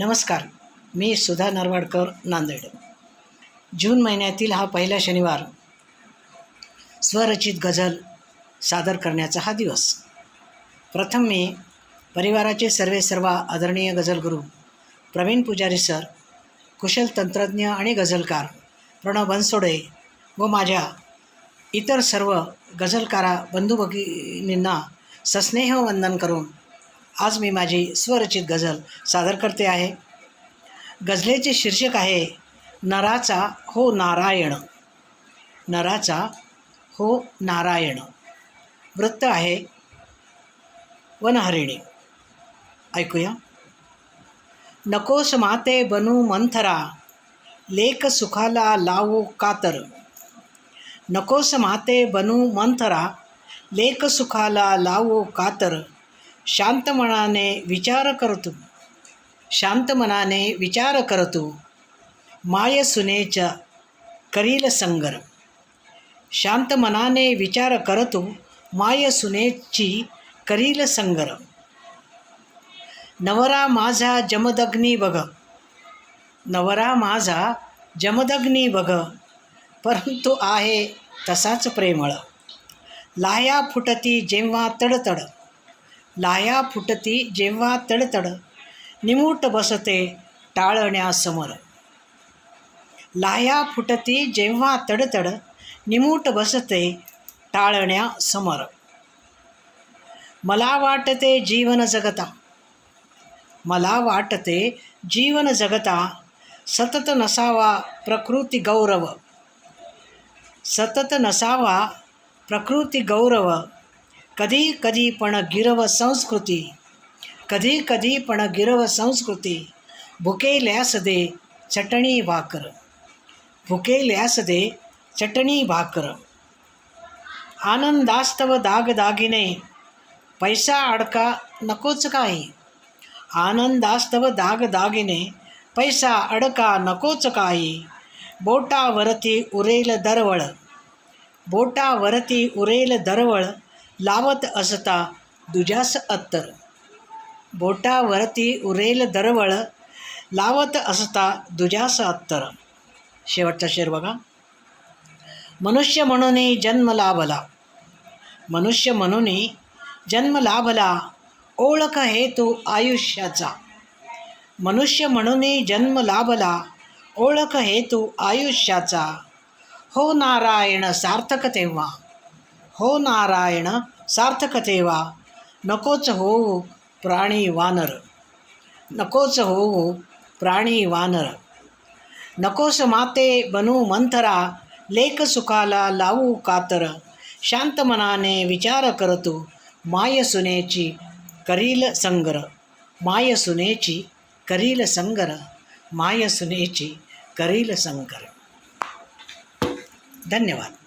नमस्कार मी सुधा नरवाडकर नांदेड. जून महिन्यातील हा पहिला शनिवार स्वरचित गझल सादर करण्याचा हा दिवस. प्रथम मी परिवाराचे सर्वे सर्व आदरणीय गझलगुरू प्रवीण पुजारी सर कुशल तंत्रज्ञ आणि गझलकार प्रणव बनसोडे व माझ्या इतर सर्व गझलकारा बंधू भगिनींना सस्नेह वंदन करून आज मी माझी स्वरचित गझल सादर करते आहे. गझलेचे शीर्षक आहे नराचा हो नारायण. नराचा हो नारायण. वृत्त आहे वनहरिणी. ऐकूया. नकोस माते बनू मंथरा लेख सुखाला लावू कातर. नकोस माते बनू मंथरा लेख सुखाला लावू कातर. शांत मनाने विचार करतो. शांत मनाने विचार करतो. माय सुनेचा करील संगर. शांत मनाने विचार करतो माय सुनेची करील संगर. नवरा माझा जमदग्नी बघ. नवरा माझा जमदग्नी बघ. परंतु आहे तसाच प्रेमळ. लाया फुटती जेव्हा तडतड. लाया फुटती जेव्हा तडतड. निमूट बसते टाळण्यासमोर लाया फुटती जेव्हा तडतड. निमूट बसते टाळण्यासमोर मला वाटते जीवन जगता. मला वाटते जीवन जगता. सतत नसावा प्रकृती गौरव. सतत नसावा प्रकृती गौरव. कधी कधी पण गिरव संस्कृती कधी कधी पण गिरव संस्कृती भुकेल्यास दे चटणी भाकर भुकेल्यास दे चटणी भाकर. आनंदास्तव दागदागिने पैसा अडका नकोच काही. आनंदास्तव दागदागिने पैसा अडका नकोच काही. बोटावरती उरेल दरवळ बोटावरती उरेल दरवळ लावत असता दुजास अत्तर. बोटावरती उरेल दरवळ लावत असता दुजास अत्तर. शेवटचा शेर बघा. मनुष्य म्हणून जन्म लाभला. मनुष्य म्हणून जन्म लाभला. ओळख हेतू आयुष्याचा. मनुष्य म्हणून जन्म लाभला. ओळख हेतू आयुष्याचा. हो नारायण सार्थक तेव्हा. हो नारायण सार्थकते वा नकोच होऊ प्राणी वानर. नकोच होऊ प्राणी वानर. नकोस माते बनू मंथरा लेख सुखाला लावू कातर. शांत मनाने विचार करतो माय सुनेची करील संगर. माय सुनेची करील संगर. माय सुनेची करील संगर. धन्यवाद.